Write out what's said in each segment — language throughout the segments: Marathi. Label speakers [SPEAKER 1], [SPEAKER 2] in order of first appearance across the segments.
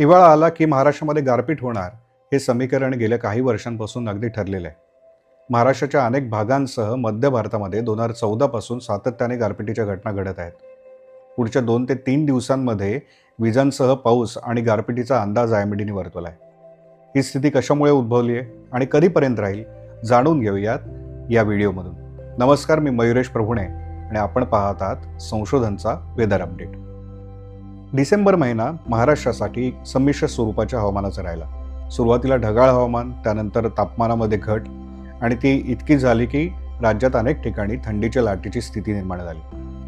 [SPEAKER 1] हिवाळा आला की महाराष्ट्रामध्ये गारपीट होणार हे समीकरण गेल्या काही वर्षांपासून अगदी ठरलेलं आहे. महाराष्ट्राच्या अनेक भागांसह मध्य भारतामध्ये दोन हजार चौदापासून सातत्याने गारपिटीच्या घटना घडत आहेत. पुढच्या दोन ते तीन दिवसांमध्ये विजांसह पाऊस आणि गारपिटीचा अंदाज आय एम डीने वर्तवला आहे ही स्थिती कशामुळे उद्भवली आहे आणि कधीपर्यंत राहील जाणून घेऊयात या व्हिडिओमधून. नमस्कार मी मयुरेश प्रभुणे आणि आपण पाहत आहात संशोधनचा वेदर अपडेट. डिसेंबर महिना महाराष्ट्रासाठी संमिश्र स्वरूपाच्या हवामानाचा राहिला. सुरुवातीला ढगाळ हवामान त्यानंतर तापमानामध्ये घट आणि ती इतकी झाली की राज्यात अनेक ठिकाणी थंडीच्या लाटेची स्थिती निर्माण झाली.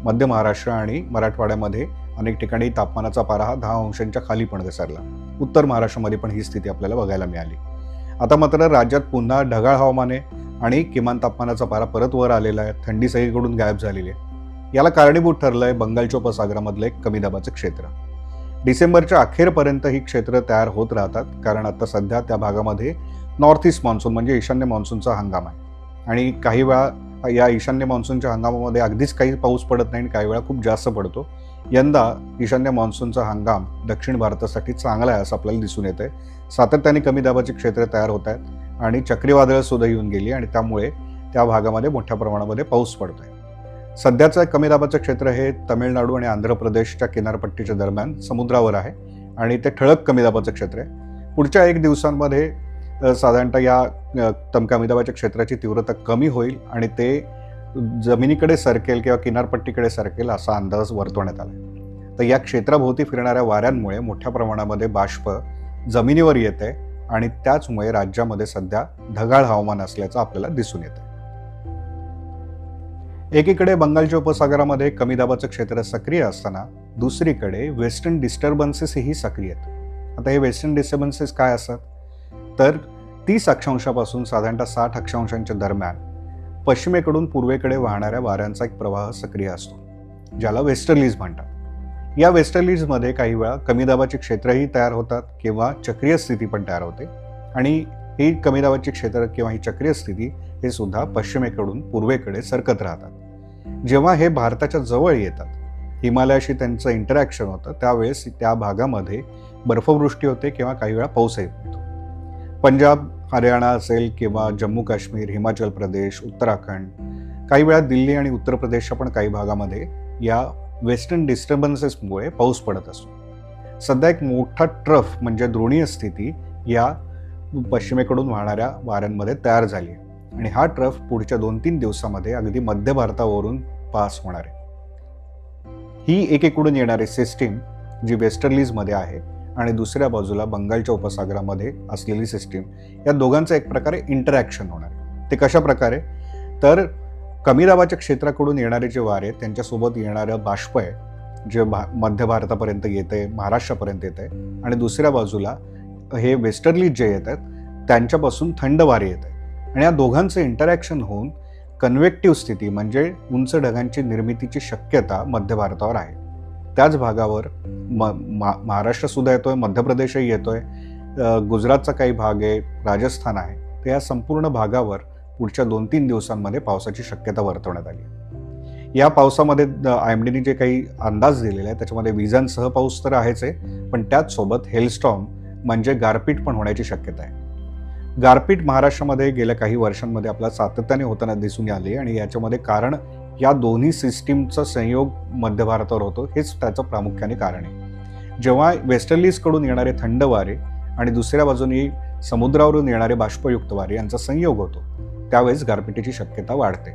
[SPEAKER 1] मध्य महाराष्ट्र आणि मराठवाड्यामध्ये अनेक ठिकाणी तापमानाचा पारा हा दहा अंशांच्या खाली पण घसरला. उत्तर महाराष्ट्रामध्ये पण ही स्थिती आपल्याला बघायला मिळाली. आता मात्र राज्यात पुन्हा ढगाळ हवामाने आणि किमान तापमानाचा पारा परत वर आलेला आहे. थंडी सगळीकडून गायब झालेली आहे. याला कारणीभूत ठरलं आहे बंगालच्या उपसागरामधलं एक कमी दाबाचं क्षेत्र. डिसेंबरच्या अखेरपर्यंत ही क्षेत्र तयार होत राहतात कारण आता सध्या त्या भागामध्ये नॉर्थ ईस्ट मान्सून म्हणजे ईशान्य मान्सूनचा हंगाम आहे. आणि काही वेळा या ईशान्य मान्सूनच्या हंगामामध्ये अगदीच काही पाऊस पडत नाही आणि काही वेळा खूप जास्त पडतो. यंदा ईशान्य मान्सूनचा हंगाम दक्षिण भारतासाठी चांगला आहे असं आपल्याला दिसून येतं आहे सातत्याने कमी दाबाची क्षेत्र तयार होत आहेत आणि चक्रीवादळं सुद्धा येऊन गेली आणि त्यामुळे त्या भागामध्ये मोठ्या प्रमाणामध्ये पाऊस पडतो आहे सध्याचं कमी दाबाचं क्षेत्र हे तमिळनाडू आणि आंध्र प्रदेशच्या किनारपट्टीच्या दरम्यान समुद्रावर आहे आणि ते ठळक कमी दाबाचं क्षेत्र आहे. पुढच्या एक दिवसांमध्ये साधारणतः या तम कमी दाबाच्या क्षेत्राची तीव्रता कमी होईल आणि ते जमिनीकडे सरकेल किंवा किनारपट्टीकडे सरकेल असा अंदाज वर्तवण्यात आला तर या क्षेत्राभोवती फिरणाऱ्या वाऱ्यांमुळे मोठ्या प्रमाणामध्ये बाष्प जमिनीवर येते आणि त्याचमुळे राज्यामध्ये सध्या ढगाळ हवामान असल्याचं आपल्याला दिसून येतं एकीकडे बंगालच्या उपसागरामध्ये कमी दाबाचं क्षेत्र सक्रिय असताना दुसरीकडे वेस्टर्न डिस्टर्बन्सेसही सक्रिय आहेत. आता हे वेस्टर्न डिस्टर्बन्सेस काय असतात? तर तीस अक्षांशापासून साधारणतः साठ अक्षांशांच्या दरम्यान पश्चिमेकडून पूर्वेकडे वाहणाऱ्या वाऱ्यांचा एक प्रवाह सक्रिय असतो ज्याला वेस्टर्लीज म्हणतात. या वेस्टर्लीजमध्ये काही वेळा कमी दाबाची क्षेत्रही तयार होतात किंवा चक्रीय स्थिती पण तयार होते. आणि ही कमी दाबाची क्षेत्र किंवा ही चक्रीय स्थिती हे सुद्धा पश्चिमेकडून पूर्वेकडे सरकत राहतात. जेव्हा हे भारताच्या जवळ येतात हिमालयाशी त्यांचं इंटरॅक्शन होतं त्यावेळेस त्या भागामध्ये बर्फवृष्टी होते किंवा काही वेळा पाऊसही होतो. पंजाब हरियाणा असेल किंवा जम्मू काश्मीर हिमाचल प्रदेश उत्तराखंड काही वेळा दिल्ली आणि उत्तर प्रदेशच्या पण काही भागामध्ये या वेस्टर्न डिस्टर्बन्सेसमुळे पाऊस पडत असतो. सध्या एक मोठा ट्रफ म्हणजे द्रोणीय स्थिती या पश्चिमेकडून वाहणाऱ्या वाऱ्यांमध्ये तयार झाली आहे. आणि हा ट्रफ पुढच्या दोन तीन दिवसामध्ये अगदी मध्य भारतावरून पास होणार आहे. ही एकेकडून येणारी सिस्टीम जी वेस्टर्लीजमध्ये आहे आणि दुसऱ्या बाजूला बंगालच्या उपसागरामध्ये असलेली सिस्टीम या दोघांचं एक प्रकारे इंटरॅक्शन होणार आहे. ते कशा प्रकारे? तर कमी दाबाच्या क्षेत्राकडून येणारे जे वारे त्यांच्यासोबत येणारं बाष्प आहे जे भा मध्य भारतापर्यंत येते महाराष्ट्रापर्यंत येते आणि दुसऱ्या बाजूला हे वेस्टर्लीज जे येत आहेत त्यांच्यापासून थंड वारे येत आहे आणि या दोघांचं इंटरॅक्शन होऊन कन्व्हेक्टिव्ह स्थिती म्हणजे उंच ढगांची निर्मितीची शक्यता मध्य भारतावर आहे. त्याच भागावर म मा महाराष्ट्रसुद्धा येतोय मध्य प्रदेशही येतोय आहे गुजरातचा काही भाग आहे राजस्थान आहे तर या संपूर्ण भागावर पुढच्या दोन तीन दिवसांमध्ये पावसाची शक्यता वर्तवण्यात आली या पावसामध्ये आय जे काही अंदाज दिलेले आहे त्याच्यामध्ये विजांसह पाऊस तर आहेच आहे पण त्याचसोबत हेलस्टॉम म्हणजे गारपीट पण होण्याची शक्यता आहे. गारपीट महाराष्ट्रामध्ये गेल्या काही वर्षांमध्ये आपला सातत्याने होताना दिसून आली आणि याच्यामध्ये कारण या दोन्ही सिस्टीमचा संयोग मध्य भारतावर होतो हेच त्याचं प्रामुख्याने कारण आहे. जेव्हा वेस्टर्लीजकडून येणारे थंड वारे आणि दुसऱ्या बाजूने समुद्रावरून येणारे बाष्पयुक्त वारे यांचा संयोग होतो त्यावेळेस गारपिटीची शक्यता वाढते.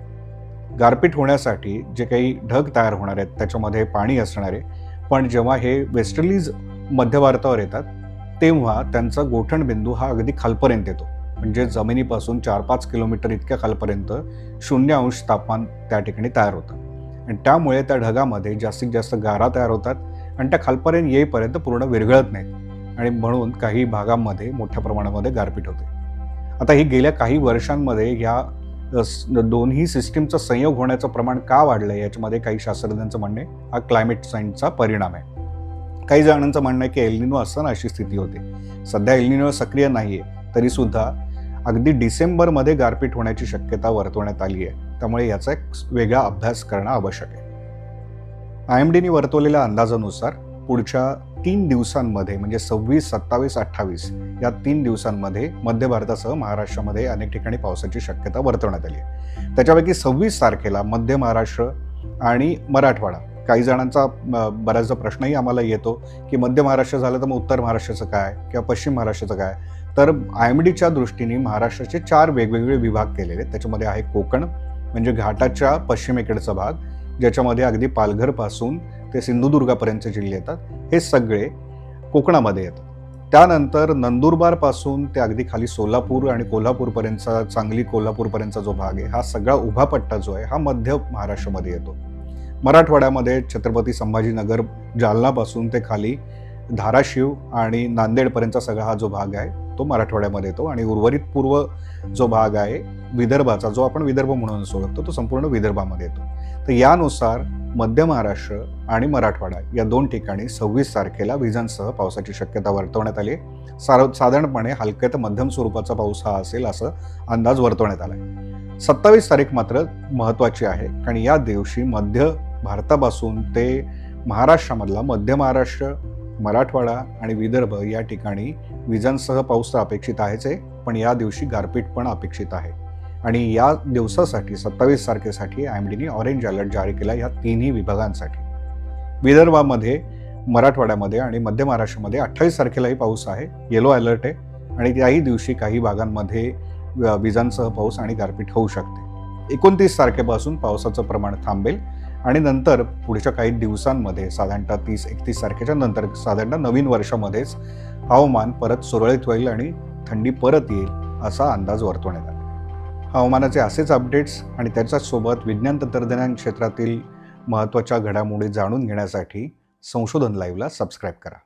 [SPEAKER 1] गारपीट होण्यासाठी जे काही ढग तयार होणार आहेत त्याच्यामध्ये पाणी असणार आहे. पण जेव्हा हे वेस्टर्लीज मध्य भारतावर येतात तेव्हा त्यांचा गोठणबिंदू हा अगदी खालपर्यंत येतो. म्हणजे जमिनीपासून चार पाच किलोमीटर इतक्या खालपर्यंत शून्य अंश तापमान त्या ठिकाणी तयार होतं. आणि त्यामुळे त्या ढगामध्ये जास्तीत जास्त गारा तयार होतात आणि त्या खालपर्यंत येईपर्यंत पूर्ण विरघळत नाहीत. आणि म्हणून काही भागांमध्ये मोठ्या प्रमाणामध्ये गारपीट होते. आता ही गेल्या काही वर्षांमध्ये ह्या स- दोन्ही सिस्टीमचा संयोग होण्याचं प्रमाण का वाढलं आहे याच्यामध्ये काही शास्त्रज्ञांचं म्हणणे हा क्लायमेट चेंजचा परिणाम आहे. काही जणांचं म्हणणं आहे की एलनिनो असताना अशी स्थिती होते. सध्या एलनिनो सक्रिय नाही आहे तरीसुद्धा अगदी डिसेंबरमध्ये गारपीट होण्याची शक्यता वर्तवण्यात आली आहे. त्यामुळे याचा एक वेगळा अभ्यास करणं आवश्यक आहे. आय एम डीने वर्तवलेल्या अंदाजानुसार पुढच्या तीन दिवसांमध्ये म्हणजे सव्वीस सत्तावीस अठ्ठावीस या तीन दिवसांमध्ये मध्य भारतासह महाराष्ट्रामध्ये अनेक ठिकाणी पावसाची शक्यता वर्तवण्यात आली आहे. त्याच्यापैकी सव्वीस तारखेला मध्य महाराष्ट्र आणि मराठवाडा काही जणांचा बऱ्याचदा प्रश्नही आम्हाला येतो की मध्य महाराष्ट्र झालं तर मग उत्तर महाराष्ट्राचं काय किंवा पश्चिम महाराष्ट्राचं काय? तर आय एम डीच्या दृष्टीने महाराष्ट्राचे चार वेगवेगळे विभाग केलेले आहेत. त्याच्यामध्ये आहे कोकण म्हणजे घाटाच्या पश्चिमेकडचा भाग ज्याच्यामध्ये अगदी पालघरपासून ते सिंधुदुर्गापर्यंतचे जिल्हे येतात. हे सगळे कोकणामध्ये येतात. त्यानंतर नंदुरबारपासून ते अगदी खाली सोलापूर आणि कोल्हापूरपर्यंतचा सांगली कोल्हापूरपर्यंतचा जो भाग आहे हा सगळा उभा पट्टा जो आहे हा मध्य महाराष्ट्रामध्ये येतो. मराठवाड्यामध्ये छत्रपती संभाजीनगर जालनापासून ते खाली धाराशिव आणि नांदेडपर्यंतचा सगळा हा जो भाग आहे तो मराठवाड्यामध्ये येतो. आणि उर्वरित पूर्व जो भाग आहे विदर्भाचा जो आपण विदर्भ म्हणून ओळखतो तो संपूर्ण विदर्भामध्ये येतो. तर यानुसार मध्य महाराष्ट्र आणि मराठवाडा या दोन ठिकाणी सव्वीस तारखेला विजांसह पावसाची शक्यता वर्तवण्यात आली सार साधारणपणे हलक्या तर मध्यम स्वरूपाचा पाऊस हा असेल असं अंदाज वर्तवण्यात आला आहे सत्तावीस तारीख मात्र महत्त्वाची आहे. कारण या दिवशी मध्य भारतापासून ते महाराष्ट्रामधला मध्य महाराष्ट्र मराठवाडा आणि विदर्भ या ठिकाणी विजांसह पाऊस तर अपेक्षित आहेच आहे पण या दिवशी गारपीट पण अपेक्षित आहे. आणि या दिवसासाठी सत्तावीस तारखेसाठी आय एम डीने ऑरेंज अलर्ट जारी केला या तिन्ही विभागांसाठी. विदर्भामध्ये मराठवाड्यामध्ये आणि मध्य महाराष्ट्रामध्ये अठ्ठावीस तारखेलाही पाऊस आहे येलो अलर्ट आहे आणि त्याही दिवशी काही भागांमध्ये विजांसह पाऊस आणि गारपीट होऊ शकते. एकोणतीस तारखेपासून पावसाचं प्रमाण थांबेल आणि नंतर पुढच्या काही दिवसांमध्ये साधारणतः तीस एकतीस तारखेच्या नंतर साधारणतः नवीन वर्षामध्येच हवामान परत सुरळीत होईल आणि थंडी परत येईल असा अंदाज वर्तवण्यात आला. हवामानाचे असेच अपडेट्स आणि त्याच्यासोबत विज्ञान तंत्रज्ञान क्षेत्रातील महत्त्वाच्या घडामोडी जाणून घेण्यासाठी संशोधन लाईव्हला सबस्क्राईब करा.